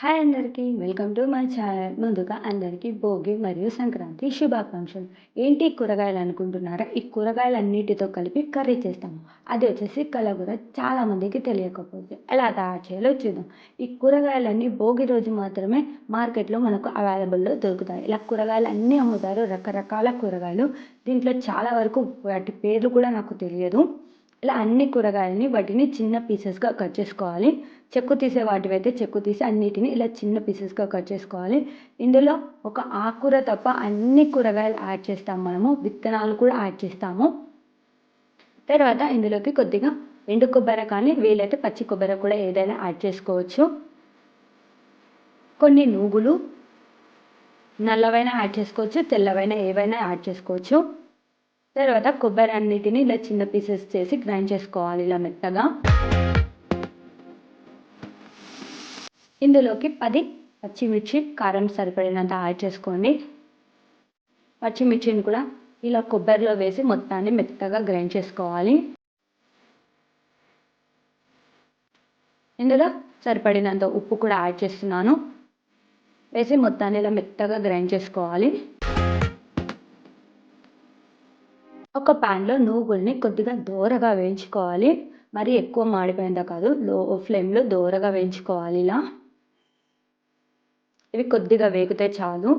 Hi అందరికీ welcome to my channel. ముందుగా అందరికీ భోగి మరియు సంక్రాంతి శుభాకాంక్షలు. ఏంటి కూరగాయలు అనుకుంటున్నారా? ఈ కూరగాయలన్నిటితో కలిపి కర్రీ చేస్తాము. అది వచ్చేసి కలగూర చాలామందికి తెలియకపోతే. ఎలా తయారు చేయాలో చూద్దాం. ఈ కూరగాయలన్నీ భోగి రోజు మాత్రమే మార్కెట్లో మనకు అవైలబుల్లో దొరుకుతాయి. ఇలా కూరగాయలు అన్నీ అమ్ముతారు రకరకాల కూరగాయలు. దీంట్లో చాలా వరకు వాటి పేర్లు కూడా నాకు తెలియదు. ఇలా అన్ని కూరగాయలని వాటిని చిన్న పీసెస్గా కట్ చేసుకోవాలి. చెక్కు తీసే వాటివైతే చెక్కు తీసి అన్నిటిని ఇలా చిన్న పీసెస్గా కట్ చేసుకోవాలి. ఇందులో ఒక ఆకుకూర తప్ప అన్ని కూరగాయలు యాడ్ చేస్తాము మనము. విత్తనాలు కూడా యాడ్ చేస్తాము. తర్వాత ఇందులోకి కొద్దిగా ఎండు కొబ్బరి కానీ వీలైతే పచ్చి కొబ్బరి కూడా ఏదైనా యాడ్ చేసుకోవచ్చు. కొన్ని నూగులు నల్లవైన యాడ్ చేసుకోవచ్చు తెల్లవైన ఏవైనా యాడ్ చేసుకోవచ్చు. తర్వాత కొబ్బరి అన్నిటిని ఇలా చిన్న పీసెస్ చేసి గ్రైండ్ చేసుకోవాలి ఇలా మెత్తగా. ఇందులోకి పది పచ్చిమిర్చి కారం సరిపడినంత యాడ్ చేసుకోండి. పచ్చిమిర్చిని కూడా ఇలా కొబ్బరిలో వేసి మొత్తాన్ని మెత్తగా గ్రైండ్ చేసుకోవాలి. ఇందులో సరిపడినంత ఉప్పు కూడా యాడ్ చేస్తున్నాను. వేసి మొత్తాన్ని ఇలా మెత్తగా గ్రైండ్ చేసుకోవాలి. ఒక ప్యాన్లో నువ్వుల్ని కొద్దిగా దోరగా వేయించుకోవాలి. మరి ఎక్కువ మాడిపోయిందా కాదు లో ఫ్లేమ్లో దోరగా వేయించుకోవాలి ఇలా. ఇవి కొద్దిగా వేగితే చాలు.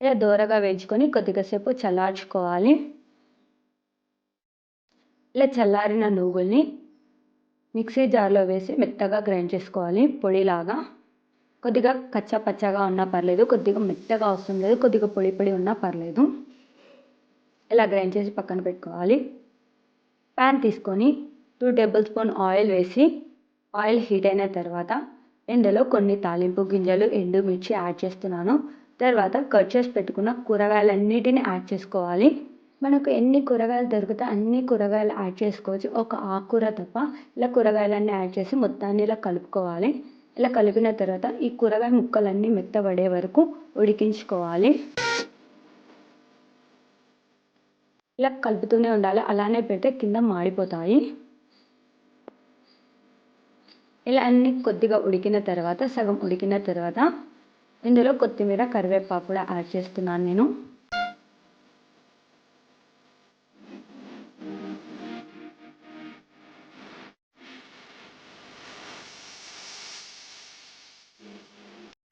ఇలా దోరగా వేయించుకొని కొద్దిగా సేపు చల్లార్చుకోవాలి. ఇలా చల్లారిన నువ్వుల్ని మిక్సీ జార్లో వేసి మెత్తగా గ్రైండ్ చేసుకోవాలి పొడిలాగా. కొద్దిగా కచ్చా పచ్చగా ఉన్నా పర్లేదు కొద్దిగా మెత్తగా అవసరం లేదు కొద్దిగా పొడి పొడి ఉన్నా పర్లేదు. ఇలా గ్రైండ్ చేసి పక్కన పెట్టుకోవాలి. ప్యాన్ తీసుకొని టూ టేబుల్ స్పూన్ ఆయిల్ వేసి ఆయిల్ హీట్ అయిన తర్వాత ఇందులో కొన్ని తాలింపు గింజలు ఎండుమిర్చి యాడ్ చేస్తున్నాను. తర్వాత కట్ చేసి పెట్టుకున్న కూరగాయలన్నిటిని యాడ్ చేసుకోవాలి. మనకు ఎన్ని కూరగాయలు దొరికితే అన్ని కూరగాయలు యాడ్ చేసుకోవచ్చు. ఒక ఆకుకూర తప్ప ఇలా కూరగాయలన్నీ యాడ్ చేసి మొత్తాన్ని ఇలా కలుపుకోవాలి. ఇలా కలిపిన తర్వాత ఈ కూరగాయ ముక్కలన్నీ మెత్తబడే వరకు ఉడికించుకోవాలి. ఇలా కలుపుతూనే ఉండాలి అలానే పెడితే కింద మాడిపోతాయి. ఇలా అన్ని కొద్దిగా ఉడికిన తర్వాత సగం ఉడికిన తర్వాత ఇందులో కొత్తిమీర కరివేపాకు కూడా యాడ్ చేస్తున్నాను నేను.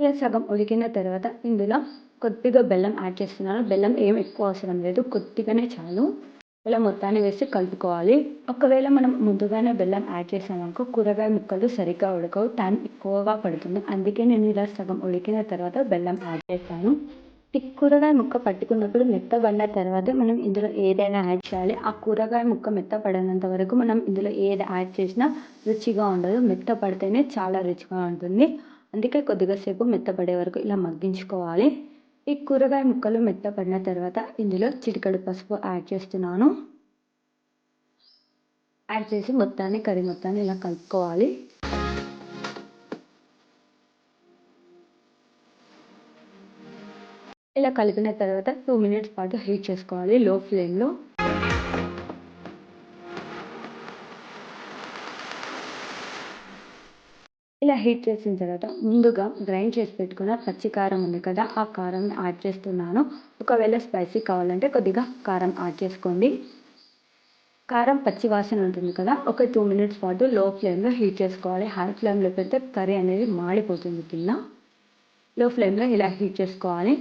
ఇలా సగం ఉడికిన తర్వాత ఇందులో కొద్దిగా బెల్లం యాడ్ చేస్తున్నాను. బెల్లం ఏం ఎక్కువ అవసరం లేదు. కొద్దిగానే చాలు. ఇలా మొత్తాన్ని వేసి కలుపుకోవాలి. ఒకవేళ మనం ముందుగానే బెల్లం యాడ్ చేసామనుకో కూరగాయ ముక్కలు సరిగ్గా ఉడకవు. టైం ఎక్కువగా పడుతుంది. అందుకే నేను ఇలా సగం ఉడికిన తర్వాత బెల్లం యాడ్ చేస్తాను. కూరగాయ ముక్క పట్టుకున్నప్పుడు మెత్తబడిన తర్వాత మనం ఇందులో ఏదైనా యాడ్ చేయాలి. ఆ కూరగాయ ముక్క మెత్తపడినంత వరకు మనం ఇందులో ఏది యాడ్ చేసినా రుచిగా ఉండదు. మెత్త పడితేనే చాలా రుచిగా ఉంటుంది. అందుకే కొద్దిగా సేపు మెత్తపడే వరకు ఇలా మగ్గించుకోవాలి. ఈ కూరగాయ ముక్కలు మెత్తపడిన తర్వాత ఇందులో చిటికడు పసుపు యాడ్ చేస్తున్నాను. యాడ్ చేసి మొత్తాన్ని కర్రీ మొత్తాన్ని ఇలా కలుపుకోవాలి. ఇలా కలిపిన తర్వాత టూ మినిట్స్ పాటు హీట్ చేసుకోవాలి లో ఫ్లేమ్లో. ఇలా హీట్ చేసిన తర్వాత ముందుగా గ్రైండ్ చేసి పెట్టుకున్న పచ్చి కారం ఉంది కదా ఆ కారం యాడ్ చేస్తున్నాను. ఒకవేళ స్పైసీ కావాలంటే కొద్దిగా కారం యాడ్ చేసుకోండి. కారం పచ్చి వాసన ఉంటుంది కదా ఒక టూ మినిట్స్ పాటు లో ఫ్లేమ్లో హీట్ చేసుకోవాలి. హై ఫ్లేమ్లో పెడితే కర్రీ అనేది మాడిపోతుంది కింద. లో ఫ్లేమ్లో ఇలా హీట్ చేసుకోవాలి.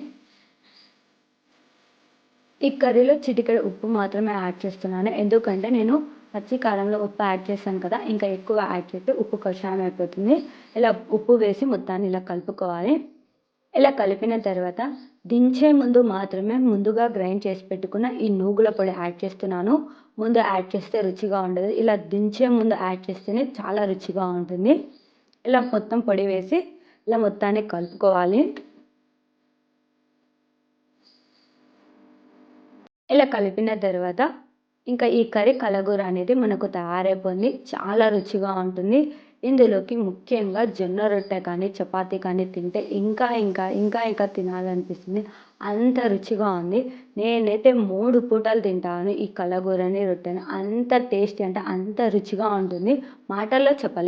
ఈ కర్రీలో చిటికెడు ఉప్పు మాత్రమే యాడ్ చేస్తున్నాను. ఎందుకంటే నేను పచ్చి కారంలో ఉప్పు యాడ్ చేసాం కదా ఇంకా ఎక్కువ యాడ్ చేస్తే ఉప్పు కషాయం అయిపోతుంది. ఇలా ఉప్పు వేసి మొత్తాన్ని ఇలా కలుపుకోవాలి. ఇలా కలిపిన తర్వాత దించే ముందు మాత్రమే ముందుగా గ్రైండ్ చేసి పెట్టుకున్న ఈ నూగుల పొడి యాడ్ చేస్తున్నాను. ముందు యాడ్ చేస్తే రుచిగా ఉండదు. ఇలా దించే ముందు యాడ్ చేస్తేనే చాలా రుచిగా ఉంటుంది. ఇలా మొత్తం పొడి వేసి ఇలా మొత్తాన్ని కలుపుకోవాలి. ఇలా కలిపిన తర్వాత ఇంకా ఈ కర్రీ కలగూర అనేది మనకు తయారైపోయింది. చాలా రుచిగా ఉంటుంది. ఇందులోకి ముఖ్యంగా జొన్న రొట్టె కానీ చపాతి కానీ తింటే ఇంకా ఇంకా ఇంకా ఇంకా తినాలనిపిస్తుంది. అంత రుచిగా ఉంది. నేనైతే మూడు పూటలు తింటాను ఈ కలగూరని రొట్టెని. అంత టేస్టీ అంటే అంత రుచిగా ఉంటుంది. మాటల్లో చెప్పలేను.